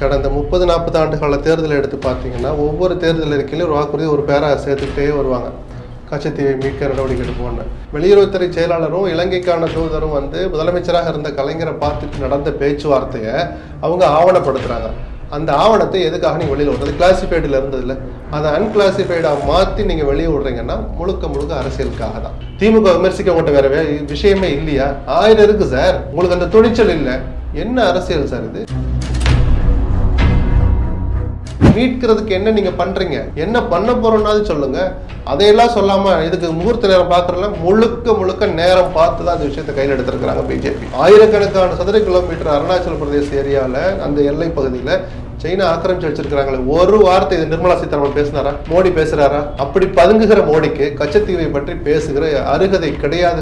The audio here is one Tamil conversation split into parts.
கடந்த முப்பது நாற்பது ஆண்டு கால தேர்தலை எடுத்து பார்த்தீங்கன்னா ஒவ்வொரு தேர்தல் இருக்கையிலும் ஒரு வாக்குறுதி ஒரு பேரா சேர்த்துக்கிட்டே வருவாங்க. கச்சத்தீவை மீட்க நடவடிக்கை எடுப்போம்னு. வெளியுறவுத்துறை செயலாளரும் இலங்கைக்கான தூதரும் வந்து முதலமைச்சராக இருந்த கலைஞரை பார்த்துட்டு நடந்த பேச்சுவார்த்தையை அவங்க ஆவணப்படுத்துறாங்க. அந்த ஆவணத்தை எதுக்காக நீங்கள் வெளியில் விடுறது? கிளாசிஃபைடில் இருந்ததில்ல அதை அன்கிளாசிஃபைடாக மாற்றி நீங்கள் வெளியே விடுறீங்கன்னா முழுக்க முழுக்க அரசியலுக்காக தான். திமுக விமர்சிக்க உங்கள்கிட்ட வேற விஷயமே இல்லையா? ஆயிரம் இருக்கு சார். உங்களுக்கு அந்த துணிச்சல் இல்லை. என்ன அரசியல் சார் இது? மீட்கிறதுக்கு என்ன நீங்க பண்றீங்க? என்ன பண்ண போறோம்னாவது சொல்லுங்க. அதையெல்லாம் சொல்லாம இதுக்கு முகூர்த்த நேரம் பாக்குறல முழுக்க முழுக்க நேரம் பார்த்து தான் அந்த விஷயத்தை கையில் எடுத்திருக்கிறாங்க பிஜேபி ஆயிரக்கணக்கான சதுர கிலோமீட்டர் அருணாச்சல பிரதேச ஏரியால அந்த எல்லை பகுதியில சைனா ஆக்கிரமிச்சு வச்சிருக்காங்களே ஒரு வார்த்தை இது நிர்மலா சீதாராமன் பேசினாரா? மோடி பேசுறாரா? அப்படி பதுங்குகிற மோடிக்கு கச்சத்தீவை பற்றி பேசுகிற அருகதை கிடையாது.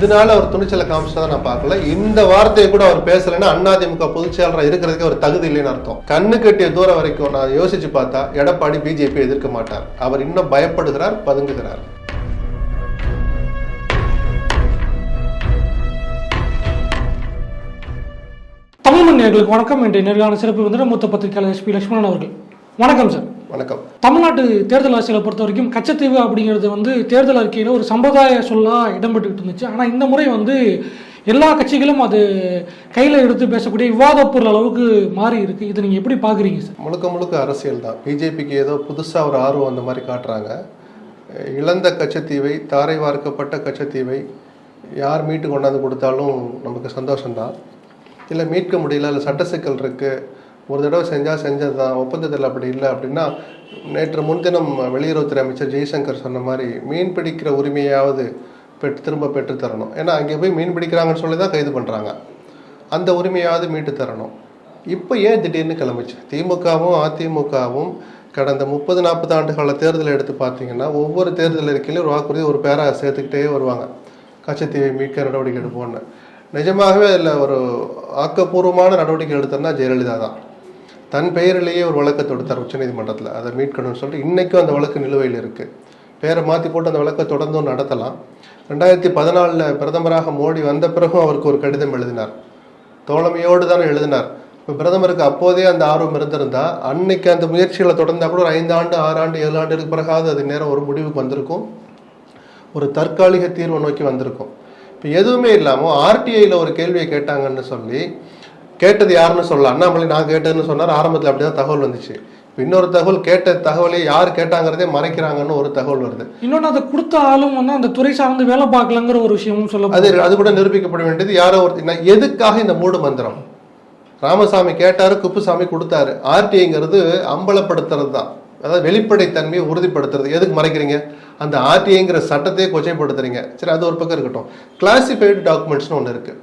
இதனால அவர் துணிச்சலை காமிச்சதை நான் பார்க்கல. இந்த வார்த்தையை கூட அவர் பேசலைன்னா அதிமுக பொதுச் செயலராக இருக்கிறதுக்கு அவர் தகுதி இல்லைன்னு அர்த்தம். கண்ணு கட்டிய தூரம் வரைக்கும் நான் யோசிச்சு பார்த்தா எடப்பாடி பிஜேபி எதிர்க்க மாட்டார். அவர் இன்னும் பயப்படுகிறார் பதுங்குகிறார். தமிழ் மண் வணக்கம். இன்றைய நேர்காண சிறப்பு வந்து மூத்த பத்திரிகையாளர் எஸ்பி லட்சுமணன் அவர்கள். வணக்கம் சார். வணக்கம். தமிழ்நாட்டு தேர்தல் அரசியலை பொறுத்த வரைக்கும் கச்சத்தீவு அப்படிங்கிறது வந்து தேர்தல் அறிக்கையில் ஒரு சம்பிரதாய சொல்லா இடம்பெற்றுக்கிட்டு இருந்துச்சு. ஆனால் இந்த முறை வந்து எல்லா கட்சிகளும் அது கையில் எடுத்து பேசக்கூடிய விவாதப் பொருள் அளவுக்கு மாறி இருக்கு. இதை நீங்கள் எப்படி பார்க்குறீங்க சார்? முழுக்க முழுக்க அரசியல் தான். பிஜேபிக்கு ஏதோ புதுசாக ஒரு ஆர்வம் அந்த மாதிரி காட்டுறாங்க. இழந்த கச்சத்தீவை தாரை வார்க்கப்பட்ட கச்சத்தீவை யார் மீட்டு கொண்டாந்து கொடுத்தாலும் நமக்கு சந்தோஷம்தான். இல்லை மீட்க முடியல இல்லை சட்ட சிக்கல் இருக்குது ஒரு தடவை செஞ்சால் செஞ்சது? தான் ஒப்பந்தத்தில் அப்படி இல்லை அப்படின்னா நேற்று முன்தினம் வெளியுறவுத்துறை அமைச்சர் ஜெய்சங்கர் சொன்ன மாதிரி மீன் பிடிக்கிற உரிமையாவது பெற்று திரும்ப பெற்று தரணும். ஏன்னா அங்கே போய் மீன் பிடிக்கிறாங்கன்னு சொல்லி தான் கைது பண்ணுறாங்க அந்த உரிமையாவது மீட்டு தரணும். இப்போ ஏன் திடீர்னு கிளம்பிச்சு? திமுகவும் அதிமுகவும் கடந்த முப்பது நாற்பது ஆண்டு கால தேர்தலை எடுத்து பார்த்தீங்கன்னா ஒவ்வொரு தேர்தல் இருக்கையிலும் ஒரு வாக்குறுதி ஒரு பேரை சேர்த்துக்கிட்டே வருவாங்க. கச்சத்தீவை மீட்க நடவடிக்கை எடுப்போம்னு. நிஜமாகவே அதில் ஒரு ஆக்கப்பூர்வமான நடவடிக்கை எடுத்தோம்னா ஜெயலலிதா தான் தன் பெயரிலேயே ஒரு வழக்கை தொடுத்தார் உச்சநீதிமன்றத்தில். அதை மீட்கணும்னு சொல்லிட்டு இன்றைக்கும் அந்த வழக்கு நிலுவையில் இருக்குது பேரை மாற்றி போட்டு அந்த வழக்கை தொடர்ந்தும் நடத்தலாம். ரெண்டாயிரத்தி பதினாலில் பிரதமராக மோடி வந்த பிறகும் அவருக்கு ஒரு கடிதம் எழுதினார். தோழமையோடு தான் எழுதினார். இப்போ பிரதமருக்கு அப்போதே அந்த ஆர்வம் இருந்திருந்தா அன்னைக்கு அந்த முயற்சிகளை தொடர்ந்தா கூட ஒரு ஐந்து ஆண்டு ஆறு ஆண்டு ஏழு ஆண்டுக்கு பிறகாவது அது நேரம் ஒரு முடிவுக்கு வந்திருக்கும். ஒரு தற்காலிக தீர்வை நோக்கி வந்திருக்கும். இப்போ எதுவுமே இல்லாமல் ஆர்டிஐயில் ஒரு கேள்வியை கேட்டாங்கன்னு சொல்லி கேட்டது யாருன்னு சொல்லலாம் அண்ணாமலை நான் கேட்டேன்னு சொன்னார். ஆரம்பத்தில் அப்படி தான் தகவல் வந்துச்சு. இன்னொரு தகவல் கேட்ட தகவலை யார் கேட்டாங்கிறதே மறைக்கிறாங்கன்னு ஒரு தகவல் வருது. இன்னொன்று அதை கொடுத்த ஆளும் வந்து அந்த துறை சார்ந்து வேலை பார்க்கலங்கிற ஒரு விஷயமும் சொல்ல அது அது கூட நிரூபிக்கப்பட வேண்டியது யாரோ ஒரு எதுக்காக இந்த மூடு மந்திரம்? ராமசாமி கேட்டாரு குப்புசாமி கொடுத்தாரு. ஆர்டிஐங்கிறது அம்பலப்படுத்துறது தான் அதாவது வெளிப்படைத்தன்மையை உறுதிப்படுத்துறது. எதுக்கு மறைக்கிறீங்க? அந்த ஆர்டிஐங்கிற சட்டத்தையே கொச்சைப்படுத்துறீங்க. சரி அது ஒரு பக்கம் இருக்கட்டும். கிளாசிஃபைடு டாக்குமெண்ட்ஸ்னு ஒன்று இருக்கு.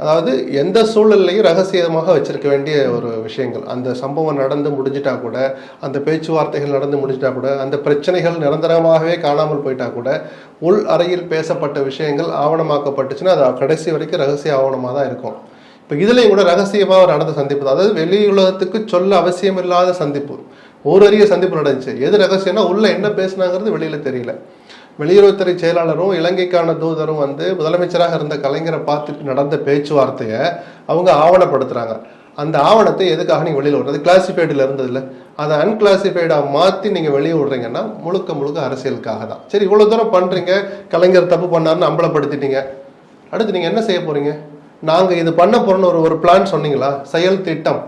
அதாவது எந்த சூழல்லையும் ரகசியமாக வச்சிருக்க வேண்டிய ஒரு விஷயங்கள். அந்த சம்பவம் நடந்து முடிஞ்சிட்டா கூட அந்த பேச்சுவார்த்தைகள் நடந்து முடிஞ்சிட்டா கூட அந்த பிரச்சனைகள் நிரந்தரமாகவே காணாமல் போயிட்டா கூட உள் அறையில் பேசப்பட்ட விஷயங்கள் ஆவணமாக்கப்பட்டுச்சுன்னா அது கடைசி வரைக்கும் ரகசிய ஆவணமாக தான் இருக்கும். இப்போ இதுலேயும் கூட ரகசியமாக ஒரு நடந்த சந்திப்பு அதாவது வெளி உலகத்துக்கு சொல்ல அவசியம் இல்லாத சந்திப்பு. ஒரு அரிய சந்திப்பு நடந்துச்சு. எது ரகசியம்னா உள்ள என்ன பேசுனாங்கிறது வெளியில தெரியல. வெளியுறவுத்துறை செயலாளரும் இலங்கைக்கான தூதரும் வந்து முதலமைச்சராக இருந்த கலைஞரை பார்த்துட்டு நடந்த பேச்சுவார்த்தையை அவங்க ஆவணப்படுத்துகிறாங்க அந்த ஆவணத்தை எதுக்காக நீங்கள் வெளியில் விடுறது? கிளாசிஃபைடில் இருந்ததில்ல அதை அன்கிளாசிஃபைடாக மாற்றி நீங்கள் வெளியே விடுறீங்கன்னா முழுக்க முழுக்க அரசியலுக்காக தான். சரி இவ்வளோ தூரம் பண்ணுறீங்க கலைஞர் தப்பு பண்ணாருன்னு அம்பலப்படுத்திட்டீங்க. அடுத்து நீங்கள் என்ன செய்ய போகிறீங்க நாங்கள் இது பண்ண போகிறோன்னு ஒரு ஒரு பிளான் சொன்னீங்களா? செயல் திட்டம்.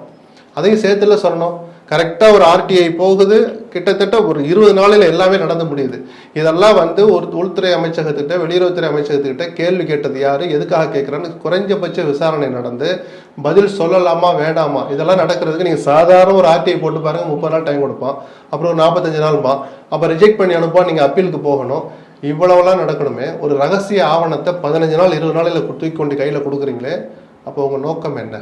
அதையும் சேர்த்துல சொல்லணும். கரெக்டாக ஒரு ஆர்டிஐ போகுது. கிட்டத்தட்ட ஒரு இருபது நாளில் எல்லாமே நடந்து முடியுது. இதெல்லாம் வந்து ஒரு உள்துறை அமைச்சகத்திட்ட வெளியுறவுத்துறை அமைச்சகத்துக்கிட்ட கேள்வி கேட்டது யார் எதுக்காக கேட்குறேன்னு குறைஞ்சபட்ச விசாரணை நடந்து பதில் சொல்லலாமா வேண்டாமா இதெல்லாம் நடக்கிறதுக்கு நீங்கள் சாதாரண ஒரு ஆர்டிஐ போட்டு பாருங்கள் முப்பது நாள் டைம் கொடுப்பான். அப்புறம் ஒரு நாற்பத்தஞ்சு நாள்மா அப்போ ரிஜெக்ட் பண்ணி அனுப்பா நீங்கள் அப்பீலுக்கு போகணும். இவ்வளவுலாம் நடக்கணுமே. ஒரு ரகசிய ஆவணத்தை பதினஞ்சு நாள் இருபது நாளில் தூக்கி கொண்டு கையில் கொடுக்குறீங்களே அப்போ உங்கள் நோக்கம் என்ன?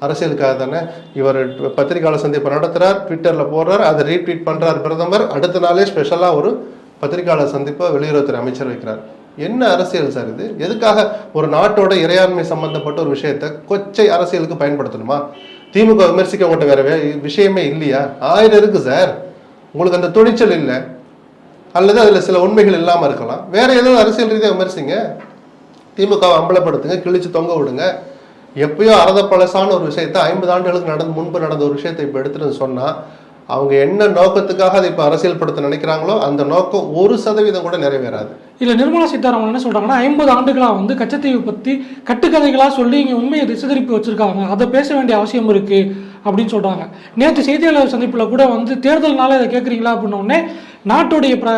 அரசியலுக்காக தானே இவர் பத்திரிகையாளர் சந்திப்பை நடத்துறார் ட்விட்டரில் போடுறார் அதை ரீட்வீட் பண்ணுறார் பிரதமர். அடுத்த நாளே ஸ்பெஷலாக ஒரு பத்திரிகையாளர் சந்திப்பை வெளியுறவுத்துறை அமைச்சர் வைக்கிறார். என்ன அரசியல் சார் இது? எதுக்காக ஒரு நாட்டோட இறையாண்மை சம்பந்தப்பட்ட ஒரு விஷயத்தை கொச்சை அரசியலுக்கு பயன்படுத்தணுமா? திமுக விமர்சிக்க மட்டும் வேற வே- விஷயமே இல்லையா? ஆயிரம் இருக்கு சார். உங்களுக்கு அந்த துணிச்சல் இல்லை. அல்லது அதில் சில உண்மைகள் இல்லாமல் இருக்கலாம். வேற ஏதோ அரசியல் ரீதியாக விமர்சிங்க. திமுகவை அம்பலப்படுத்துங்க கிழிச்சு தொங்க விடுங்க. எப்பயோ அறத பழசான ஒரு விஷயத்த ஐம்பது ஆண்டுகளுக்கு நடந்து முன்பு நடந்த ஒரு விஷயத்தை இப்போ எடுத்துட்டு சொன்னா அவங்க என்ன நோக்கத்துக்காக அதை இப்போ அரசியல்படுத்த நினைக்கிறாங்களோ அந்த நோக்கம் ஒரு சதவீதம் கூட நிறைவேறாது. இல்ல நிர்மலா சீதாராமன் என்ன சொல்றாங்கன்னா ஐம்பது ஆண்டுகளா வந்து கச்சத்தீவு பத்தி கட்டுக்கதைகளா சொல்லி இங்க உண்மையை திசை திருப்பி வச்சிருக்காங்க. அதை பேச வேண்டிய அவசியம் இருக்கு. அப்படின்னு சொல்றாங்க. நேற்று செய்தியாளர் சந்திப்புல கூட வந்து தேர்தல்னால இதை கேட்குறீங்களா அப்படின்ன உடனே நாட்டுடைய பிர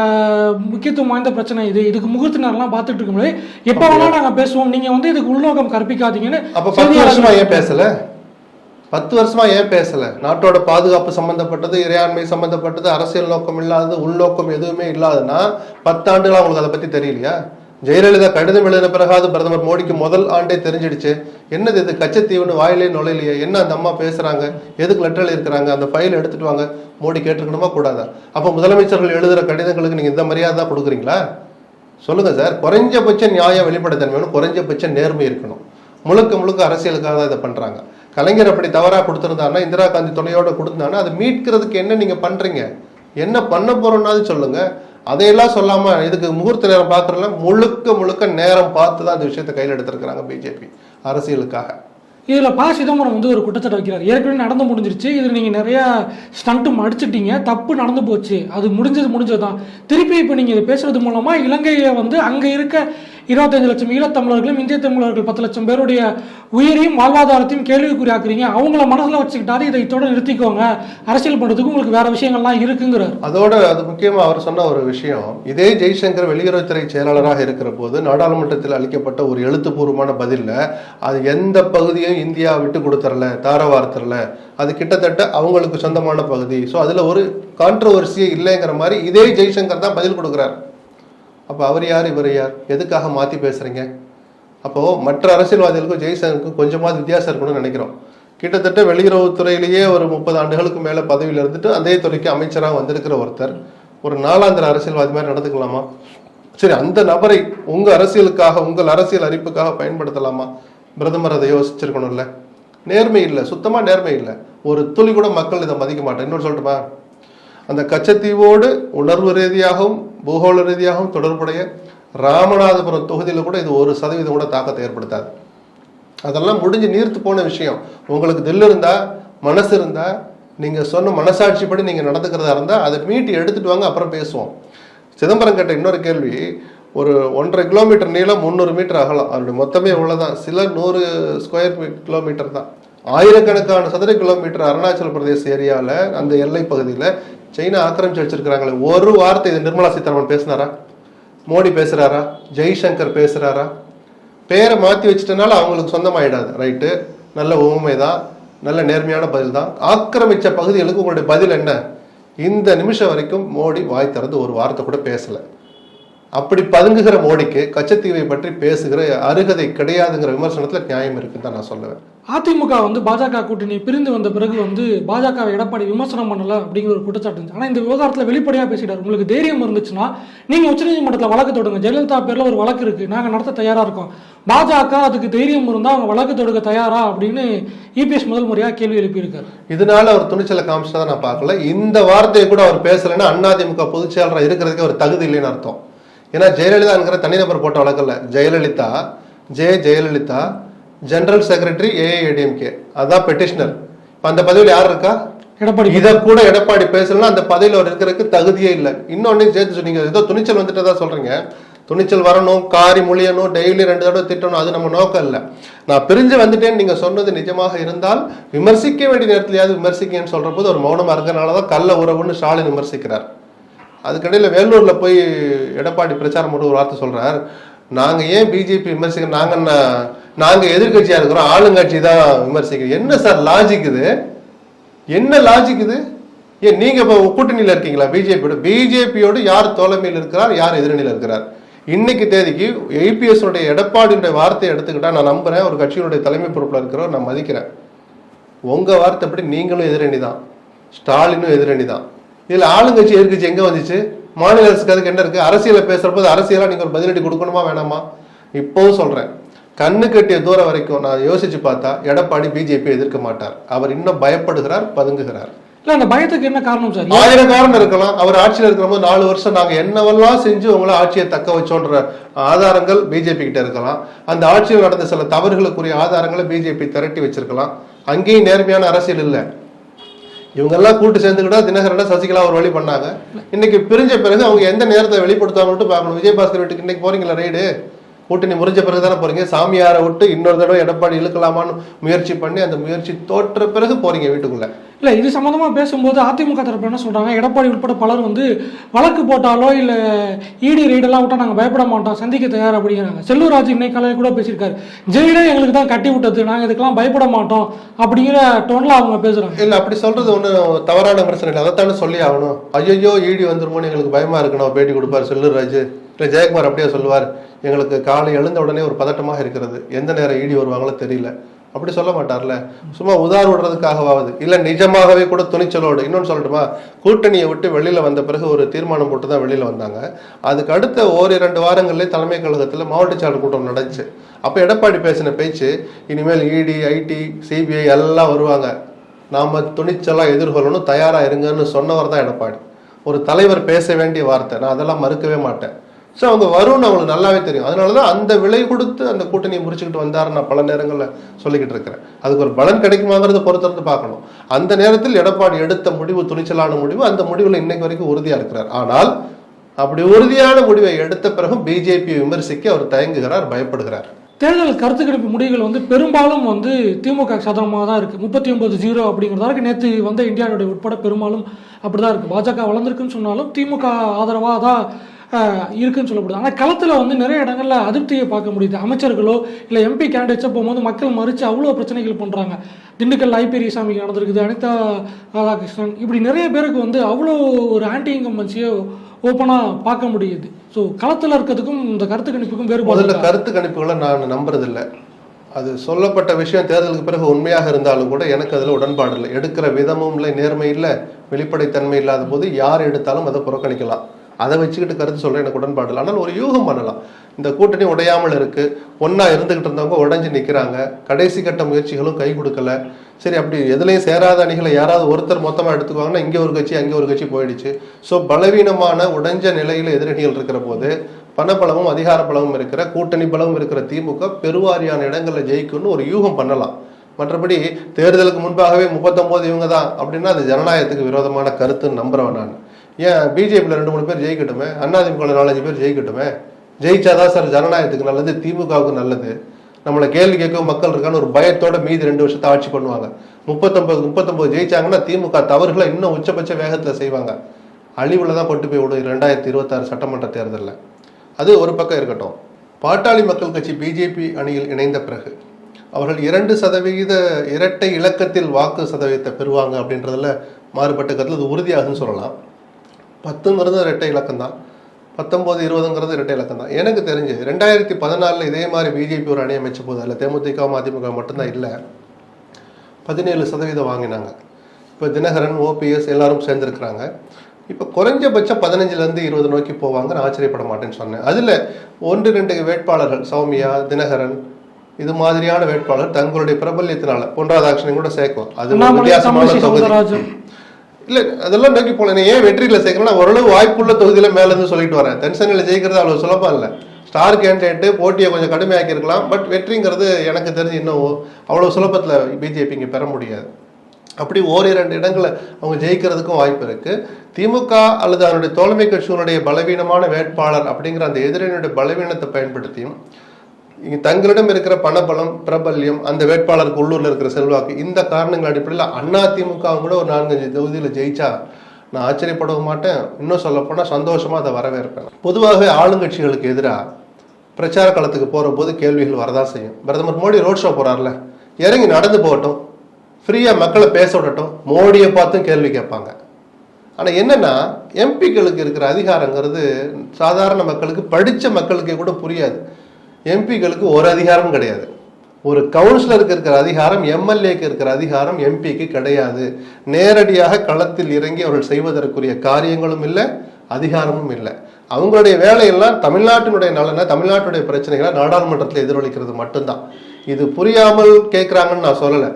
முக்கியத்துவம் வாய்ந்த பிரச்சனை இது. இதுக்கு முகூர்த்த நேரம்லாம் பார்த்துட்டு இருக்கும்போது எப்போ வேணா நாங்க பேசுவோம். நீங்க வந்து இதுக்கு உள்நோக்கம் கற்பிக்காதீங்கன்னு அப்ப பத்து வருஷமா ஏன் பேசல? பத்து வருஷமா ஏன் பேசல? நாட்டோட பாதுகாப்பு சம்பந்தப்பட்டது இறையாண்மை சம்பந்தப்பட்டது அரசியல் நோக்கம் இல்லாதது உள்நோக்கம் எதுவுமே இல்லாதுன்னா பத்தாண்டுகளா உங்களுக்கு அதை பத்தி தெரியலையா? ஜெயலலிதா கடிதம் எழுதின பிறகாவது பிரதமர் மோடிக்கு முதல் ஆண்டே தெரிஞ்சிடுச்சு. என்னது இது கச்சத்தீவுன்னு வாயிலே நுழையிலையே? என்ன அந்த அம்மா பேசுறாங்க? எதுக்கு லெட்டர் எழுதிருக்கிறாங்க அந்த ஃபைல் எடுத்துட்டு வாங்க. மோடி கேட்டுருக்கணுமா? கூடாதா? அப்போ முதலமைச்சர்கள் எழுதுற கடிதங்களுக்கு நீங்க இந்த மரியாதை தான் கொடுக்குறீங்களா? சொல்லுங்க சார். குறைஞ்சபட்ச நியாயம் வெளிப்படைத்தன்மை வேணும் குறைஞ்சபட்ச நேர்மை இருக்கணும். முழுக்க முழுக்க அரசியலுக்காக தான் இதை பண்றாங்க. கலைஞர் அப்படி தவறா கொடுத்துருந்தாருன்னா இந்திரா காந்தி துணையோட கொடுத்தாங்கன்னா அதை மீட்கிறதுக்கு என்ன நீங்க பண்றீங்க? என்ன பண்ண போறோம்னாவது சொல்லுங்க. அதையெல்லாம் சொல்லாம இதுக்கு முகூர்த்த நேரம் பார்க்கறதுல முழுக்க முழுக்க நேரம் பார்த்து தான் இந்த விஷயத்தை கையில் எடுத்திருக்கிறாங்க பிஜேபி அரசியலுக்காக. இதில் ப சிதம்பரம் வந்து ஒரு குற்றச்சாட்டு வைக்கிறார். ஏற்கனவே நடந்து முடிஞ்சிருச்சு. இதில் நீங்கள் நிறையா ஸ்டண்ட்டும் அடிச்சிட்டீங்க. தப்பு நடந்து போச்சு. அது முடிஞ்சது முடிஞ்சது தான் திருப்பி இப்போ நீங்கள் இதை பேசுறது மூலமாக இலங்கையை வந்து அங்கே இருக்க இருபத்தஞ்சு லட்சம் ஈழத்தமிழர்களும் இந்திய தமிழர்கள் பத்து லட்சம் பேருடைய உயிரையும் வாழ்வாதாரத்தையும் கேள்விக்குறியாக்குறீங்க. அவங்கள மனசுல வச்சுக்கிட்டாரு இதை இதோட நிறுத்திக்கோங்க. அரசியல் பண்றதுக்கு உங்களுக்கு வேற விஷயங்கள்லாம் இருக்குங்கிறார். அதோட அது முக்கியமா அவர் சொன்ன ஒரு விஷயம். இதே ஜெய்சங்கர் வெளியுறவுத்துறை செயலாளராக இருக்கிற போது நாடாளுமன்றத்தில் அளிக்கப்பட்ட ஒரு எழுத்துப்பூர்வமான பதிலில் அது எந்த பகுதியும் இந்தியா விட்டு கொடுத்துறல தாரவார்த்தரல. அது கிட்டத்தட்ட அவங்களுக்கு சொந்தமான பகுதி. ஸோ அதுல ஒரு கான்ட்ரவர்சியே இல்லைங்கிற மாதிரி இதே ஜெய்சங்கர் தான் பதில் கொடுக்குறாரு. அப்போ அவர் யார் இவர் யார்? எதுக்காக மாற்றி பேசுகிறீங்க அப்போது மற்ற அரசியல்வாதிகளுக்கும் ஜெய்சங்கருக்கும் கொஞ்சமாவது வித்தியாசம் இருக்கணும்னு நினைக்கிறோம். கிட்டத்தட்ட வெளியுறவுத்துறையிலேயே ஒரு முப்பது ஆண்டுகளுக்கு மேலே பதவியில் இருந்துட்டு அதே துறைக்கு அமைச்சராக வந்திருக்கிற ஒருத்தர் ஒரு நாலாந்திர அரசியல்வாதி மாதிரி நடந்துக்கலாமா? சரி அந்த நபரை உங்கள் அரசியலுக்காக உங்கள் அரசியல் அறிப்புக்காக பயன்படுத்தலாமா? பிரதமர் அதை யோசிச்சிருக்கணும்ல. நேர்மை இல்லை சுத்தமாக நேர்மை இல்லை. ஒரு துளி கூட மக்கள் இதை மதிக்க மாட்டேன் இன்னொரு சொல்லட்டுமா? அந்த கச்சத்தீவோடு உணர்வு ரீதியாகவும் பூகோள ரீதியாகவும் தொடர்புடைய ராமநாதபுரம் தொகுதியில் கூட இது ஒரு சதவீதம் கூட தாக்கத்தை ஏற்படுத்தாது. அதெல்லாம் முடிஞ்சு நீர்த்து போன விஷயம். உங்களுக்கு தில் இருந்தா மனசு இருந்தா நீங்க சொன்ன மனசாட்சிப்படி நீங்க நடந்துக்கிறதா இருந்தா அதை மீட்டி எடுத்துட்டு வாங்க அப்புறம் பேசுவோம். சிதம்பரம் கேட்ட இன்னொரு கேள்வி ஒரு ஒன்றரை கிலோமீட்டர் நீளம் முந்நூறு மீட்டர் அகலம். அதனுடைய மொத்தமே இவ்வளவுதான். சில நூறு ஸ்கொயர் கிலோமீட்டர் தான். ஆயிரக்கணக்கான சதுர கிலோமீட்டர் அருணாச்சல பிரதேச ஏரியாவில் அந்த எல்லை பகுதியில் சைனா ஆக்கிரமிச்சு வச்சிருக்கிறாங்களே ஒரு வார்த்தை இது நிர்மலா சீதாராமன் பேசினாரா? மோடி பேசுறாரா? ஜெய்சங்கர் பேசுறாரா? பேரை மாற்றி வச்சிட்டனால அவங்களுக்கு சொந்தமாயிடாது ரைட்டு நல்ல உண்மை தான் நல்ல நேர்மையான பதில் தான் ஆக்கிரமிச்ச பகுதிகளுக்கு உங்களுடைய பதில் என்ன? இந்த நிமிஷம் வரைக்கும் மோடி வாய் திறந்து ஒரு வார்த்தை கூட பேசலை. அப்படி பதுங்குகிற மோடிக்கு கச்சத்தீவை பற்றி பேசுகிற அருகதை கிடையாதுங்கிற விமர்சனத்துல நியாயம் இருக்குன்னு தான் நான் சொல்லுவேன். அதிமுக வந்து பாஜக கூட்டணி பிரிந்து வந்த பிறகு வந்து பாஜக எடப்பாடி விமர்சனம் பண்ணல அப்படிங்கிற ஒரு குற்றச்சாட்டு இருந்துச்சு. ஆனால் இந்த விவகாரத்தில் வெளிப்படையாக பேசிட்டார். உங்களுக்கு தைரியம் இருந்துச்சுன்னா நீங்கள் உச்சநீதிமன்றத்தில் வழக்கு தொடுங்க. ஜெயலலிதா பேரில் ஒரு வழக்கு இருக்கு. நாங்கள் நடத்த தயாராக இருக்கோம். பாஜக அதுக்கு தைரியம் இருந்தால் அவங்க வழக்கு தொடுக்க தயாரா அப்படின்னு இபிஎஸ் முதல் முறையாக கேள்வி எழுப்பியிருக்காரு. இதனால அவர் துணிச்சலை காமிச்சதை நான் பார்க்கல. இந்த வார்த்தையை கூட அவர் பேசலைன்னா அதிமுக பொதுச் செயலராக இருக்கிறதுக்கு ஒரு தகுதி இல்லைன்னு அர்த்தம். ஏன்னா ஜெயலலிதாங்கிற தனிநபர் போட்ட வழக்கல்ல. Jayalalithaa Jaya Jayalalithaa general secretary AIADMK அதான் பெட்டிஷனர் இப்போ அந்த பதவியில் யார் இருக்கா? எடப்பாடி. இத கூட எடப்பாடி பேசலன்னா அந்த பதவியில் அவர் இருக்கிறதுக்கு தகுதியே இல்லை. இன்னொன்னு சேர்த்து சொன்னீங்க. ஏதோ துணிச்சல் வந்துட்டதா சொல்றீங்க. துணிச்சல் வரணும் காரி முழியணும் டெய்லி ரெண்டு தடவை திட்டணும் அது நம்ம நோக்கம் இல்லை. நான் பிரிஞ்சு வந்துட்டேன்னு நீங்க சொன்னது நிஜமாக இருந்தால் விமர்சிக்க வேண்டிய நேரத்திலேயாவது விமர்சிக்கன்னு சொல்ற போது ஒரு மௌனமா இருக்கிறனால தான் கள்ள உறவுன்னு ஸ்டாலின் விமர்சிக்கிறார். அதுக்கடையில் வேலூரில் போய் எடப்பாடி பிரச்சாரம் போட்டு ஒரு வார்த்தை சொல்கிறார் நாங்கள் ஏன் பிஜேபி விமர்சிக்க நாங்கள் நாங்கள் எதிர்கட்சியாக இருக்கிறோம் ஆளுங்கட்சி தான் விமர்சிக்கிறோம் என்ன சார் லாஜிக் இது? என்ன லாஜிக் இது? ஏன் நீங்கள் இப்போ கூட்டணியில் இருக்கீங்களா? பிஜேபியோட பிஜேபியோடு யார் தோழமையில் இருக்கிறார் யார் எதிரணியில் இருக்கிறார்? இன்னைக்கு தேதிக்கு ஏபிஎஸ்னுடைய எடப்பாடியுடைய வார்த்தையை எடுத்துக்கிட்டா நான் நம்புகிறேன் ஒரு கட்சியினுடைய தலைமை பொறுப்பில் இருக்கிறோம் நான் மதிக்கிறேன். உங்க வார்த்தைப்படி நீங்களும் எதிரணி தான். ஸ்டாலினும் எதிரணி தான். இதுல ஆளுங்கட்சி எதிர்கட்சி எங்க வந்துச்சு? மாநில அரசுக்கு அதுக்கு என்ன இருக்கு? அரசியலை பேசுற போது அரசியலா நீங்க ஒரு பதிலடி கொடுக்கணுமா வேணாமா? இப்போவும் சொல்றேன். கண்ணு கட்டிய தூரம் வரைக்கும் நான் யோசிச்சு பார்த்தா எடப்பாடி பிஜேபி எதிர்க்க மாட்டார். அவர் இன்னும் பயப்படுகிறார் பதுங்குகிறார். இல்ல அந்த பயத்துக்கு என்ன காரணம் சார்? ஆயிரம் காரணம் இருக்கலாம். அவர் ஆட்சியில் இருக்கிறபோது நாலு வருஷம் நாங்க என்னவெல்லாம் செஞ்சு உங்களை ஆட்சியை தக்க வச்சோன்ற ஆதாரங்கள் பிஜேபி கிட்ட இருக்கலாம். அந்த ஆட்சியில் நடந்த சில தவறுகளுக்குரிய ஆதாரங்களை பிஜேபி திரட்டி வச்சிருக்கலாம். அங்கேயும் நேர்மையான அரசியல் இல்லை. இவங்கெல்லாம் கூட்டு சேர்ந்துக்கிட்டா தினகரனை சசிகலா ஒரு வழி பண்ணாங்க. இன்னைக்கு பிரிஞ்ச பிறகு அவங்க எந்த நேரத்தை மட்டும் பார்க்கணும்? விஜயபாஸ்கர் வீட்டுக்கு இன்னைக்கு போறீங்களா ரைடு கூட்டணி முறிஞ்ச பிறகு தானே போறீங்க? சாமியாரை விட்டு இன்னொரு தடவை எடப்பாடி இழுக்கலாமான்னு முயற்சி பண்ணி அந்த முயற்சி தோற்ற பிறகு போறீங்க வீட்டுக்குள்ள. இல்லை இது சம்மந்தமாக பேசும்போது அதிமுக தரப்பு என்ன சொல்கிறாங்க எடப்பாடி உட்பட பலர் வந்து வழக்கு போட்டாலோ இல்லை இடி ரீடெல்லாம் விட்டால் நாங்கள் பயப்பட மாட்டோம் சந்திக்க தயார் அப்படிங்கிறாங்க. செல்லூராஜ் இன்னைக்கு காலையில் கூட பேசியிருக்காரு. ஜெயிலே எங்களுக்கு தான் கட்டி விட்டது நாங்கள் இதுக்கெல்லாம் பயப்பட மாட்டோம் அப்படிங்கிற டோனில் அவங்க பேசுகிறாங்க இல்லை அப்படி சொல்கிறது ஒன்றும் தவறான பிரச்சனை இல்லை. அதைத்தானே சொல்லி ஆகணும். ஐயோ ஈடி வந்துருமோன்னு எங்களுக்கு பயமா இருக்கணும் பேட்டி கொடுப்பார் செல்லூராஜ். ராஜு ஜெயக்குமார் அப்படியே சொல்லுவார். எங்களுக்கு காலை எழுந்த உடனே ஒரு பதட்டமாக இருக்கிறது. எந்த நேரம் ஈடி வருவாங்களோ தெரியல. அப்படி சொல்ல மாட்டார்ல. சும்மா உதார் விடுறதுக்காகவாவது இல்லை நிஜமாகவே கூட துணிச்சலோடு இன்னொன்று சொல்லட்டுமா? கூட்டணியை விட்டு வெளியில் வந்த பிறகு ஒரு தீர்மானம் போட்டு தான் வெளியில் வந்தாங்க. அதுக்கு அடுத்த ஓரிரண்டு வாரங்களிலே தலைமை கழகத்தில் மாவட்ட செயலர் கூட்டம் நடந்துச்சு. அப்போ எடப்பாடி பேசின பேச்சு இனிமேல் இடி ஐடி சிபிஐ எல்லாம் வருவாங்க. நாம் துணிச்சலாக எதிர்கொள்ளணும் தயாராக இருங்கன்னு சொன்னவர் தான் எடப்பாடி. ஒரு தலைவர் பேச வேண்டிய வார்த்தை. நான் அதெல்லாம் மறுக்கவே மாட்டேன். ஸோ அவங்க வரும்னு அவங்களுக்கு நல்லாவே தெரியும். அதனால தான் அந்த விலை கொடுத்து அந்த கூட்டணியை முறிச்சுக்கிட்டு வந்தாரு நான் பல நேரங்களில் சொல்லிக்கிட்டு இருக்கிறேன். அதுக்கு ஒரு பலன் கிடைக்குமாங்கிறத பொறுத்திருந்து பார்க்கணும். அந்த நேரத்தில் எடப்பாடி எடுத்த முடிவு துணிச்சலான முடிவு அந்த முடிவில் இன்னைக்கு வரைக்கும் உறுதியாக இருக்கிறார். ஆனால் அப்படி உறுதியான முடிவை எடுத்த பிறகும் பிஜேபி விமர்சிக்க அவர் தயங்குகிறார் பயப்படுகிறார். தேர்தல் கருத்து கணிப்பு முடிவுகள் வந்து பெரும்பாலும் வந்து திமுக சாதகமாக தான் இருக்குது முப்பத்தி ஒன்பது ஜீரோ அப்படிங்கிறதா இருக்குது நேற்று வந்த இந்தியாவுடைய உட்பட பெரும்பாலும் அப்படி தான் இருக்குது பாஜக வளர்ந்துருக்குன்னு சொன்னாலும் திமுக ஆதரவாக தான் இருக்குன்னு சொல்லப்படுது. ஆனால் களத்தில் வந்து நிறைய இடங்கள்ல அதிருப்தியை பார்க்க முடியுது. அமைச்சர்களோ இல்லை எம்பி கேண்டிடேட்ஸோ போகும்போது மக்கள் மறித்து அவ்வளோ பிரச்சனைகள் பண்ணுறாங்க திண்டுக்கல் ஐ பெரியசாமிக்கு நடந்திருக்குது அனிதா ராதாகிருஷ்ணன். இப்படி நிறைய பேருக்கு வந்து அவ்வளோ ஒரு ஆன்டி இன்கம்பன்சியை ஓப்பனாக பார்க்க முடியுது. ஸோ களத்தில் இருக்கிறதுக்கும் இந்த கருத்து கணிப்புக்கும் வேறுபாடு முதல்ல? கருத்து கணிப்புகளை நான் நம்புறதில்லை. அது சொல்லப்பட்ட விஷயம் தேர்தலுக்கு பிறகு உண்மையாக இருந்தாலும் கூட எனக்கு அதில் உடன்பாடு இல்லை எடுக்கிற விதமும் இல்லை நேர்மை இல்லை வெளிப்படைத்தன்மை இல்லாத போது யார் எடுத்தாலும் அதை புறக்கணிக்கலாம். அதை வச்சுக்கிட்டு கருத்து சொல்ல எனக்கு உடன்பாடு இல்லை ஆனால் ஒரு யூகம் பண்ணலாம். இந்த கூட்டணி உடையாமல் இருக்குது ஒன்றா இருந்துக்கிட்டு இருந்தவங்க உடஞ்சி நிற்கிறாங்க கடைசி கட்ட முயற்சிகளும் கை கொடுக்கல. சரி அப்படி எதுலேயும் சேராத அணிகளை யாராவது ஒருத்தர் மொத்தமாக எடுத்துக்குவாங்கன்னா இங்கே ஒரு கட்சி அங்கே ஒரு கட்சி போயிடுச்சு. ஸோ பலவீனமான உடைஞ்ச நிலையில் எதிரணிகள் இருக்கிற போது பணபலமும் அதிகார பலமும் இருக்கிற கூட்டணி பலமும் இருக்கிற திமுக பெருவாரியான இடங்களில் ஜெயிக்கும்னு ஒரு யூகம் பண்ணலாம். மற்றபடி தேர்தலுக்கு முன்பாகவே முப்பத்தொம்போது இவங்க தான். அப்படின்னா அது ஜனநாயகத்துக்கு விரோதமான கருத்துன்னு நம்புறவன் நான். ஏன் பிஜேபியில் ரெண்டு மூணு பேர் ஜெயிக்கட்டுமே? அதிமுக நாலஞ்சு பேர் ஜெயிக்கட்டுமே? ஜெயிச்சாதான் சார் ஜனநாயகத்துக்கு நல்லது திமுகவுக்கு நல்லது. நம்மளை கேள்வி கேட்கவும் மக்கள் இருக்கான்னு ஒரு பயத்தோட மீதி ரெண்டு வருஷத்தை ஆட்சி பண்ணுவாங்க. முப்பத்தொன்பது முப்பத்தொன்பது ஜெயிச்சாங்கன்னா திமுக தவறுகளை இன்னும் உச்சபட்ச வேகத்தில் செய்வாங்க. அழிவில் தான் கொண்டு போய் விடும் ரெண்டாயிரத்தி இருபத்தாறு சட்டமன்ற தேர்தலில். அது ஒரு பக்கம் இருக்கட்டும். பாட்டாளி மக்கள் கட்சி பிஜேபி அணியில் இணைந்த பிறகு அவர்கள் இரண்டு சதவிகித இரட்டை இலக்கத்தில் வாக்கு சதவீதத்தை பெறுவாங்க அப்படின்றதுல மாறுபட்ட கருத்தில் அது உறுதியாகுன்னு சொல்லலாம். பத்துங்கிறது இரட்டை இலக்கம் தான் பத்தொம்போது இருபதுங்கிறது இரட்டை இலக்கம் தான் எனக்கு தெரிஞ்சு ரெண்டாயிரத்தி பதினாலில் இதே மாதிரி பிஜேபி ஒரு அணி அமைச்ச போது அதில் தேமுதிக அதிமுக மட்டும்தான் இல்லை. பதினேழு சதவீதம் வாங்கினாங்க. இப்போ தினகரன் ஓபிஎஸ் எல்லாரும் சேர்ந்துருக்கிறாங்க. இப்போ குறைஞ்சபட்சம் பதினஞ்சுலேருந்து இருபது நோக்கி போவாங்க நான் ஆச்சரியப்பட மாட்டேன்னு சொன்னேன். அதில் ஒன்று ரெண்டு வேட்பாளர்கள் சௌமியா தினகரன் இது மாதிரியான வேட்பாளர் தங்களுடைய பிரபல்யத்தினால பொன் ராதாகிருஷ்ணன் கூட சேர்க்கும். அது வித்தியாசமான தொகுதி. இல்லை அதெல்லாம் நோக்கி போல நீ ஏன் வெற்றியில் சேர்க்கணும் ஓரளவு வாய்ப்புள்ள தொகுதியில் மேலேருந்து சொல்லிட்டு வரேன் தென்சென்னையில ஜெயிக்கிறது அவ்வளோ சுலபம் இல்லை. ஸ்டார் கேண்டிடேட் போட்டியை கொஞ்சம் கடுமையாக்கி இருக்கலாம். பட் வெற்றிங்கிறது எனக்கு தெரிஞ்சு இன்னும் அவ்வளோ சுலபத்தில் பிஜேபி இங்கே பெற முடியாது. அப்படி ஓரிரண்டு இடங்களை அவங்க ஜெயிக்கிறதுக்கும் வாய்ப்பு இருக்குது திமுக அல்லது அதனுடைய தோழமை கட்சியினுடைய பலவீனமான வேட்பாளர் அப்படிங்கிற அந்த எதிரணியுடைய பலவீனத்தை பயன்படுத்தியும் தங்களிடம் இருக்கிற பணபலம் பிரபல்யம் அந்த வேட்பாளருக்கு உள்ளூர்ல இருக்கிற செல்வாக்கு இந்த காரணங்கள் அடிப்படையில் அண்ணா திமுக கூட ஒரு நான்கஞ்சு தொகுதியில் ஜெயிச்சா நான் ஆச்சரியப்படவும் மாட்டேன். இன்னும் சொல்லப்போனால் சந்தோஷமா அதை வரவேற்பேன். பொதுவாகவே ஆளுங்கட்சிகளுக்கு எதிராக பிரச்சார களத்துக்கு போற போது கேள்விகள் வரதான் செய்யும். பிரதமர் மோடி ரோட் ஷோ போகிறார்ல இறங்கி நடந்து போகட்டும் ஃப்ரீயாக மக்களை பேச விடட்டும் மோடியை பார்த்தும் கேள்வி கேட்பாங்க. ஆனால் என்னென்னா எம்பிக்களுக்கு இருக்கிற அதிகாரங்கிறது சாதாரண மக்களுக்கு படிச்ச மக்களுக்கே கூட புரியாது. எம்பிக்களுக்கு ஒரு அதிகாரம் கிடையாது. ஒரு கவுன்சிலருக்கு இருக்கிற அதிகாரம் எம்எல்ஏக்கு இருக்கிற அதிகாரம் எம்பிக்கு கிடையாது. நேரடியாக களத்தில் இறங்கி அவர்கள் செய்வதற்குரிய காரியங்களும் இல்லை அதிகாரமும் இல்லை. அவங்களுடைய வேலையெல்லாம் தமிழ்நாட்டினுடைய நலனை தமிழ்நாட்டுடைய பிரச்சனைகளை நாடாளுமன்றத்தில் எதிரொலிக்கிறது மட்டும்தான். இது புரியாமல் கேட்குறாங்கன்னு நான் சொல்லலை.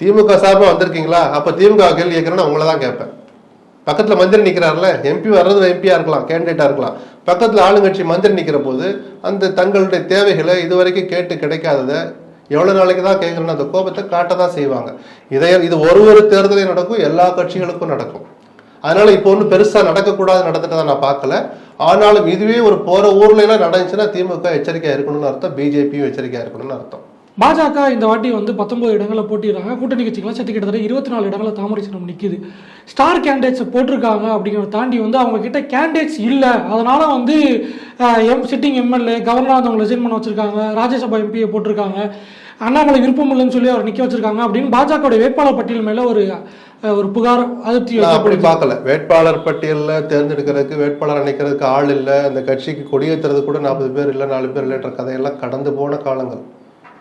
திமுக சார்பாக வந்திருக்கீங்களா? அப்போ திமுக கேள்வி கேட்குறேன்னு அவங்கள தான் கேட்பேன். பக்கத்தில் மந்திரி நிற்கிறார்ல எம்பி வர்றது எம்பியாக இருக்கலாம் கேண்டிடேட்டாக இருக்கலாம். பக்கத்தில் ஆளுங்கட்சி மந்திரி நிற்கிற போது அந்த தங்களுடைய தேவைகளை இதுவரைக்கும் கேட்டு கிடைக்காததை எவ்வளோ நாளைக்கு தான் கேட்கறேன்னு அந்த கோபத்தை காட்ட தான் செய்வாங்க. இதை இது ஒரு ஒரு தேர்தலையும் நடக்கும் எல்லா கட்சிகளுக்கும் நடக்கும். அதனால இப்போ ஒன்றும் பெருசாக நடக்கக்கூடாது தான் நான் பார்க்கல. ஆனாலும் இதுவே ஒரு போகிற ஊர்ல எல்லாம் நடந்துச்சுன்னா திமுக எச்சரிக்கையாக இருக்கணும்னு அர்த்தம் பிஜேபியும் எச்சரிக்கையாக இருக்கணும்னு அர்த்தம். பாஜக இந்த வாட்டி வந்து பத்தொன்பது இடங்களில் போட்டிடுறாங்க கூட்டணி கட்சிகளாம் சேர்த்து கிட்டத்தட்ட இருபத்தி நாலு இடங்களில் தாமரை சின்னம் நிற்குது ஸ்டார் கேண்டிடேட்ஸ் போட்டிருக்காங்க அப்படிங்கிறத தாண்டி வந்து அவங்க கிட்ட கேண்டிடேட்ஸ் இல்லை. அதனால வந்து எம் சிட்டிங் எம்எல்ஏ கவர்னர் அவங்க ரிசைன் பண்ண வச்சிருக்காங்க. ராஜ்யசபா எம்பியை போட்டிருக்காங்க. அண்ணாமலை விருப்பம் இல்லைன்னு சொல்லி அவர் நிற்க வச்சிருக்காங்க அப்படின்னு பாஜகவுடைய வேட்பாளர் பட்டியல் மேல ஒரு ஒரு புகார் அதிருப்தி அப்படி. பார்க்கல. வேட்பாளர் பட்டியல்ல தேர்ந்தெடுக்கிறதுக்கு வேட்பாளர் அணைக்கிறதுக்கு ஆள் இல்லை. அந்த கட்சிக்கு கொடியேற்றுறது கூட நாற்பது பேர் இல்லை நாலு பேர் இல்லைன்ற கதையெல்லாம் கடந்து போன காலங்கள்.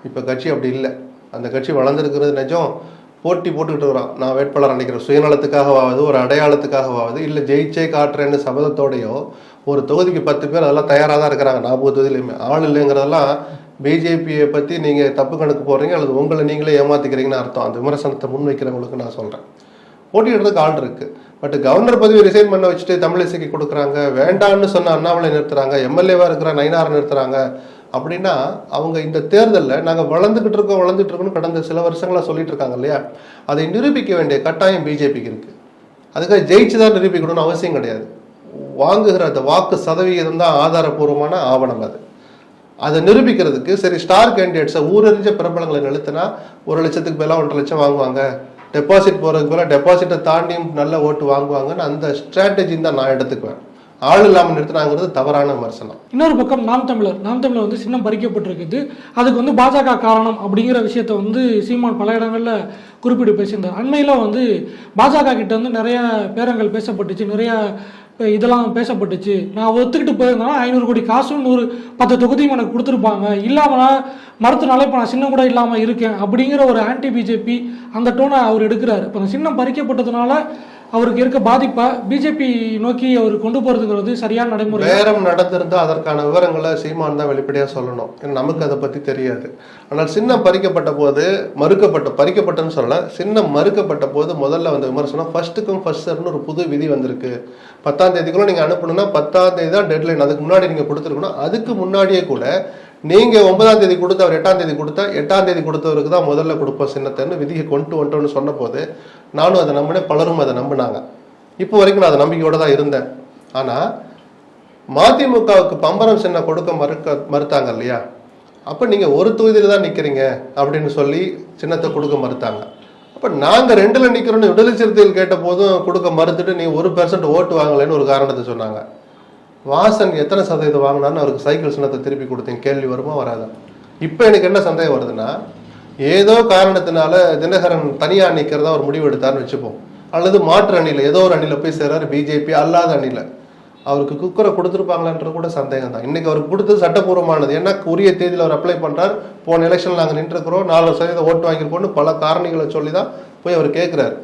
இப்போ கட்சி அப்படி இல்லை. அந்த கட்சி வளர்ந்துருக்கிறது நிஜம் போட்டி போட்டுக்கிட்டு வரான். நான் வேட்பாளர் நினைக்கிறேன். சுயநலத்துக்காகவாவது ஒரு அடையாளத்துக்காகவாவது இல்லை ஜெயிச்சே காட்டுறேன்னு சபதத்தோடையோ ஒரு தொகுதிக்கு பத்து பேர் அதெல்லாம் தயாராக தான் இருக்கிறாங்க. நாற்பது தொகுதியிலையுமே. ஆள் இல்லைங்கிறதெல்லாம் பிஜேபியை பற்றி நீங்கள் தப்பு கணக்கு போடுறீங்க அல்லது உங்களை நீங்களே ஏமாத்திக்கிறீங்கன்னு அர்த்தம். அந்த விமர்சனத்தை முன்வைக்கிறவங்களுக்கு நான் சொல்கிறேன் போட்டியிடுறதுக்கு ஆள் இருக்கு. பட் கவர்னர் பதவி ரிசைன் பண்ண வச்சுட்டு தமிழிசைக்கு கொடுக்குறாங்க. வேண்டான்னு சொன்ன அண்ணாமலை நிறுத்துறாங்க. எம்எல்ஏவாக இருக்கிற நயினாரை நிறுத்துறாங்க. அப்படின்னா அவங்க இந்த தேர்தலில் நாங்கள் வளர்ந்துக்கிட்டு இருக்கோம் வளர்ந்துட்டு இருக்கோம்னு கடந்த சில வருஷங்களா சொல்லிட்டு இருக்காங்க இல்லையா? அதை நிரூபிக்க வேண்டிய கட்டாயம் பிஜேபிக்கு இருக்கு. அதுக்காக ஜெயிச்சு தான் நிரூபிக்கணும்னு அவசியம் கிடையாது. வாங்குகிற அந்த வாக்கு சதவிகிதம் தான் ஆதாரபூர்வமான ஆவணம் அது. அதை நிரூபிக்கிறதுக்கு சரி ஸ்டார் கேண்டிடேட்ஸை ஊரறிஞ்ச பிரபலங்களை நிறுத்தினா ஒரு லட்சத்துக்கு மேலே ஒன்றரை லட்சம் வாங்குவாங்க. டெபாசிட் போகிறதுக்கு மேலே டெபாசிட்டை தாண்டியும் நல்ல ஓட்டு வாங்குவாங்கன்னு அந்த ஸ்ட்ராட்டஜின்னு தான் நான் எடுத்துக்குவேன். ஆள் இல்லாமல் நிறுத்தினாங்கிறது தவறான விமர்சனம். இன்னொரு பக்கம் நாம் தமிழர் நாம் தமிழர் வந்து சின்னம் பறிக்கப்பட்டிருக்குது. அதுக்கு வந்து பாஜக காரணம் அப்படிங்கிற விஷயத்த வந்து சீமான் பல இடங்களில் குறிப்பிட்டு பேசியிருந்தார். அண்மையில் வந்து பாஜக கிட்ட வந்து நிறைய பேரங்கள் பேசப்பட்டுச்சு நிறைய இதெல்லாம் பேசப்பட்டுச்சு. நான் ஒத்துக்கிட்டு போயிருந்தேன்னா ஐநூறு கோடி காசும் நூறு பத்து தொகுதியும் எனக்கு கொடுத்துருப்பாங்க. இல்லாமனா மறுத்தனால இப்போ நான் சின்னம் கூட இல்லாமல் இருக்கேன் அப்படிங்கிற ஒரு ஆன்டி பிஜேபி அந்த டோனை அவர் எடுக்கிறார். இப்போ அந்த சின்னம் பறிக்கப்பட்டதுனால அவருக்கு இருக்க பாதிப்பை பிஜேபி நோக்கி அவர் கொண்டு போகிறதுங்கிறது சரியான நடைமுறை. நேரம் நடந்திருந்தா அதற்கான விவரங்களை சீமான் தான் வெளிப்படையாக சொல்லணும். ஏன்னா நமக்கு அதை பற்றி தெரியாது. ஆனால் சின்னம் பறிக்கப்பட்ட போது மறுக்கப்பட்ட பறிக்கப்பட்டன்னு சொல்லல சின்னம் மறுக்கப்பட்ட போது முதல்ல வந்த விமர்சனம் ஃபர்ஸ்ட்டுக்கும் ஃபர்ஸ்டர்னு ஒரு புது விதி வந்திருக்கு. பத்தாம் தேதிக்குள்ள நீங்கள் அனுப்பணும்னா பத்தாம் தேதி தான் டெட்லைன் அதுக்கு முன்னாடி நீங்கள் கொடுத்துருக்கணும். அதுக்கு முன்னாடியே கூட நீங்கள் ஒன்பதாம் தேதி கொடுத்து அவர் எட்டாம் தேதி கொடுத்தா எட்டாம் தேதி கொடுத்தவருக்கு தான் முதல்ல கொடுப்போம் சின்னத்தைன்னு விதியை கொண்டு வந்துட்டோம்னு சொன்ன போது நானும் அதை நம்பினேன் பலரும் அதை நம்பினாங்க. இப்போ வரைக்கும் நான் அதை நம்பிக்கையோட தான் இருந்தேன். ஆனால் மதிமுகவுக்கு பம்பரம் சின்ன கொடுக்க மறுக்க மறுத்தாங்க இல்லையா? அப்போ நீங்கள் ஒரு தொகுதியில் தான் நிற்கிறீங்க அப்படின்னு சொல்லி சின்னத்தை கொடுக்க மறுத்தாங்க. அப்போ நாங்கள் ரெண்டில் நிற்கிறோன்னு விடுதலை சிறுத்தைகள் கேட்ட போதும் கொடுக்க மறுத்துட்டு நீ ஒரு பெர்சன்ட் ஓட்டு வாங்கலைன்னு ஒரு காரணத்தை சொன்னாங்க. வாசன் எத்தனை சதவீதம் வாங்கினான்னு அவருக்கு சைக்கிள் சின்னத்தை திருப்பி கொடுத்தேன். கேள்வி வருமா வராதா? இப்போ எனக்கு என்ன சந்தேகம் வருதுன்னா ஏதோ காரணத்தினால தினகரன் தனியா நிற்கிறதா ஒரு முடிவு எடுத்தாருன்னு வச்சுப்போம். அல்லது மாற்று அணியில் ஏதோ ஒரு அணியில் போய் சேர்றாரு பிஜேபி அல்லாத அணியில். அவருக்கு குக்கரை கொடுத்துருப்பாங்களான்றது கூட சந்தேகம் தான் இன்னைக்கு அவருக்கு கொடுத்தது சட்டப்பூர்வமானது. ஏன்னா உரிய தேதியில் அவர் அப்ளை பண்ணுறார் போன எலெக்ஷன் நாங்கள் நின்றுக்கிறோம் நாலு சதவீதம் ஓட்டு வாங்கியிருக்கோம்னு பல காரணிகளை சொல்லி தான் போய் அவர் கேட்குறாரு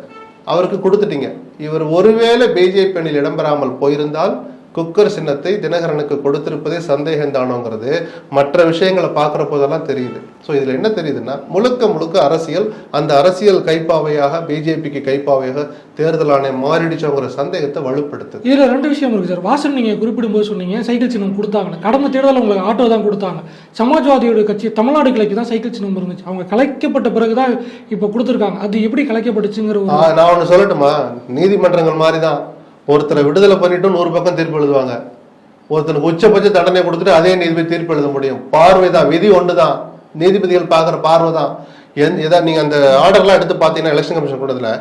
அவருக்கு கொடுத்துட்டீங்க. இவர் ஒருவேளை பிஜேபி அணியில் இடம்பெறாமல் போயிருந்தால் குக்கர் சின்னத்தை தினகரனுக்கு கொடுத்திருப்பதே சந்தேகம் தானோங்கிறது. மற்ற விஷயங்களை பார்க்குற போதெல்லாம் தெரியுது. ஸோ இதில் என்ன தெரியுதுன்னா முழுக்க முழுக்க அரசியல் அந்த அரசியல் கைப்பாவையாக பிஜேபிக்கு கைப்பாவையாக தேர்தல் ஆணையம் மாறிடுச்சோங்கிற சந்தேகத்தை வலுப்படுத்துது. இதுல ரெண்டு விஷயம் இருக்கு சார். வாசன் நீங்க குறிப்பிடும்போது சொன்னீங்க சைக்கிள் சின்னம் கொடுத்தாங்க. கடந்த தேர்தலில் உங்களுக்கு ஆட்டோ தான் கொடுத்தாங்க. சமாஜ்வாதியோட கட்சி தமிழ்நாடு கிளைக்கு தான் சைக்கிள் சின்னம் இருந்துச்சு. அவங்க கலைக்கப்பட்ட பிறகுதான் இப்போ கொடுத்துருக்காங்க. அது எப்படி கலைக்கப்பட்டுச்சுங்கிற நான் ஒன்று சொல்லட்டுமா? நீதிமன்றங்கள் மாதிரி தான் ஒருத்தரை விடுதலை பண்ணிட்டு நூறு பக்கம் தீர்ப்பு எழுதுவாங்க. ஒருத்தனுக்கு உச்சபட்ச தண்டனை கொடுத்துட்டு அதே நீதிபதி தீர்ப்பு எழுத முடியும். பார்வை தான் விதி ஒன்று தான் நீதிபதிகள் பார்க்குற பார்வை தான். எந் எதா நீங்கள் அந்த ஆர்டர்லாம் எடுத்து பார்த்தீங்கன்னா எலெக்ஷன் கமிஷன் கூடத்தில்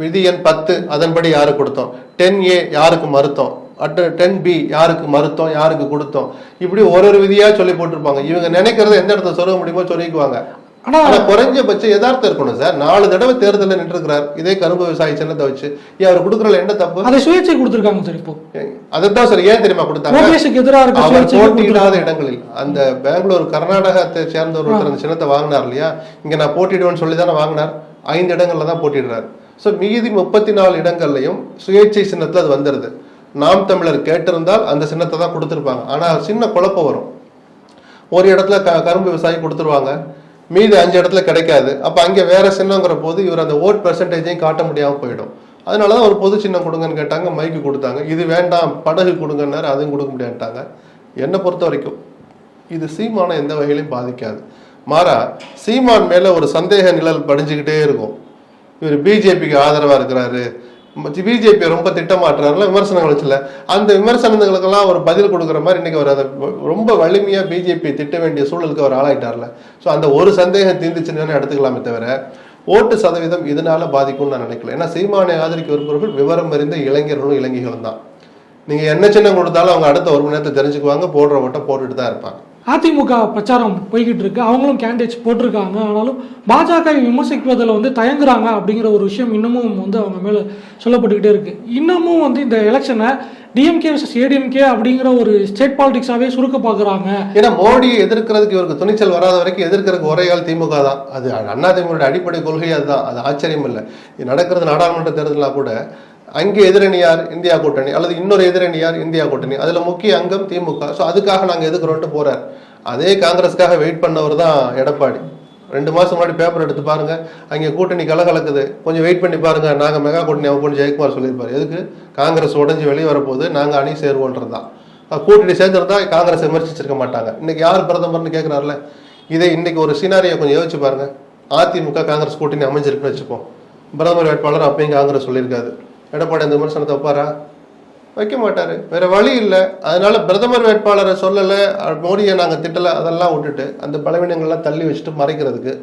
விதி எண் பத்து அதன்படி யாருக்கு கொடுத்தோம்? டென் ஏ யாருக்கு மறுத்தோம்? அட் டென் பி யாருக்கு மறுத்தோம்? யாருக்கு கொடுத்தோம்? இப்படி ஒரு ஒரு விதியாக சொல்லி போட்டிருப்பாங்க. இவங்க நினைக்கிறத எந்த இடத்துல சொல்ல முடியுமோ சொல்லிக்குவாங்க. ஆனா குறைஞ்சபட்சம் யதார்த்தம் இருக்கணும் சார். நாலு தடவை தேர்தலில் நின்றுக்கிறார் இதே கரும்பு விவசாயி சின்னத்தை வச்சு. ஏன் அவர் கொடுக்கறதுல என்ன தப்பு? அதை சுயேட்சை கொடுத்துருக்காங்க சார் இப்போ. அதைத்தான் சார் ஏன் தெரியுமா கொடுத்தாங்க? ஓபிஎஸ்க்கு எதிராக அவர் போட்டியிடாத இடங்களில். அந்த பெங்களூர் கர்நாடகத்தை சேர்ந்த ஒருத்தர் அந்த சின்னத்தை வாங்கினார் இல்லையா? இங்க நான் போட்டியிடுவேன்னு சொல்லி தானே வாங்கினார். ஐந்து இடங்கள்ல தான் போட்டிடுறாரு ஸோ மீதி முப்பத்தி நாலு இடங்கள்லையும் சுயேட்சை சின்னத்துல அது வந்துருது. நாம் தமிழர் கேட்டிருந்தால் அந்த சின்னத்தை தான் கொடுத்துருப்பாங்க. ஆனா சின்ன குழப்பம் வரும். ஒரு இடத்துல க கரும்பு விவசாயி கொடுத்துருவாங்க. மீதி அஞ்சு இடத்துல கிடைக்காது. அப்போ அங்கே வேற சின்னங்கிற போது இவர் அந்த ஓட் பெர்சன்டேஜையும் காட்ட முடியாமல் போயிடும். அதனால தான் ஒரு பொது சின்னம் கொடுங்கன்னு கேட்டாங்க மைக்கு கொடுத்தாங்க. இது வேண்டாம் படகு கொடுங்கன்னாரு அதுவும் கொடுக்க முடியாட்டாங்க என்னை பொறுத்த வரைக்கும் இது சீமானை எந்த வகையிலையும் பாதிக்காது. மாறா சீமான் மேலே ஒரு சந்தேக நிழல் படிஞ்சுக்கிட்டே இருக்கும். இவர் பிஜேபிக்கு ஆதரவாக இருக்கிறாரு. பிஜேபி ரொம்ப திட்டமாட்டுறாருல விமர்சனங்கள் வச்சுல. அந்த விமர்சனங்களுக்கெல்லாம் ஒரு பதில் கொடுக்குற மாதிரி இன்னைக்கு அவர் அதை ரொம்ப வலிமையாக பிஜேபி திட்ட வேண்டிய சூழலுக்கு அவர் ஆளாயிட்டார்ல. ஸோ அந்த ஒரு சந்தேகம் தீர்ந்துச்சுன்னு எடுத்துக்கலாமே தவிர ஓட்டு சதவீதம் இதனால பாதிக்கும்னு நான் நினைக்கல. ஏன்னா சீமானை ஆதரிக்க விரும்புகிறவர்கள் விவரம் அறிந்த இளைஞர்களும் இளைஞர்களும் தான் நீங்கள் என்ன சின்னம் கொடுத்தாலும் அவங்க அடுத்த ஒரு மணி நேரத்தை தெரிஞ்சுக்குவாங்க போடுற ஓட்டை போட்டுட்டு தான் இருப்பாங்க. அதிமுக பிரச்சாரம் போய்கிட்டு இருக்கு. அவங்களும் கேண்டிடேட்ஸ் போட்டிருக்காங்க. ஆனாலும் பாஜக விமர்சிப்பதில் வந்து தயங்குறாங்க அப்படிங்கிற ஒரு விஷயம் இன்னமும் வந்து அவங்க மேலே சொல்லப்பட்டுக்கிட்டே இருக்கு. இன்னமும் வந்து இந்த எலெக்ஷனை டிஎம்கே vs ஏடிஎம்கே அப்படிங்கிற ஒரு ஸ்டேட் பாலிடிக்ஸாவே சுருக்க பார்க்குறாங்க. ஏன்னா மோடியை எதிர்க்கிறதுக்கு இவருக்கு துணிச்சல் வராத வரைக்கும் எதிர்க்கிறதுக்கு ஒரே ஆள் திமுக தான். அது அண்ணா திமுக அடிப்படை கொள்கை அதுதான். அது ஆச்சரியம் இல்லை இது நடக்கிறது நாடாளுமன்ற தேர்தலாக கூட அங்கே எதிரணியார் இந்தியா கூட்டணி அல்லது இன்னொரு எதிரணியார் இந்தியா கூட்டணி. அதில் முக்கிய அங்கம் திமுக. ஸோ அதுக்காக நாங்கள் எதுக்குறோன்ட்டு போகிறார் அதே காங்கிரஸ்க்காக வெயிட் பண்ணவர் தான் எடப்பாடி. ரெண்டு மாதம் முன்னாடி பேப்பர் எடுத்து பாருங்க. அங்கே கூட்டணி கலகலக்குது. கொஞ்சம் வெயிட் பண்ணி பாருங்க. நாங்கள் மெகா கூட்டணி அவங்க ஜெயக்குமார் சொல்லியிருப்பாரு. எதுக்கு? காங்கிரஸ் உடஞ்சி வெளியே வரப்போகுது. நாங்கள் அணி சேருவோன்றது தான். கூட்டணி சேர்ந்துருந்தா காங்கிரஸ் விமர்சிச்சிருக்க மாட்டாங்க. இன்னைக்கு யார் பிரதமர்னு கேட்குறாருல இதை இன்னைக்கு ஒரு சினாரியை கொஞ்சம் யோசிச்சு பாருங்க. அதிமுக காங்கிரஸ் கூட்டணி அமைஞ்சிருக்குன்னு வச்சுப்போம். பிரதமர் வேட்பாளர் அப்பயும் காங்கிரஸ் சொல்லியிருக்காது எடப்பாடி அந்த விமர்சனத்தை வைப்பாரா? வைக்க மாட்டாரு. வேற வழி இல்லை. அதனால பிரதமர் வேட்பாளரை சொல்லலை மோடியை நாங்க திட்டல அதெல்லாம் விட்டுட்டு அந்த பலவீனங்கள்லாம் தள்ளி வச்சுட்டு மறைக்கிறதுக்கு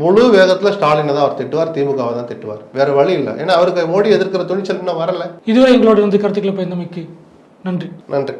முழு வேகத்துல ஸ்டாலினை தான் அவர் திட்டுவார் திமுகவை தான் திட்டுவார். வேற வழி இல்லை. ஏன்னா அவருக்கு மோடி எதிர்க்கிற துணிச்சல் இன்னும் வரல. இதுவரை எங்களோட இருந்து கருத்துக்களை பயந்தமைக்கு நன்றி. நன்றி.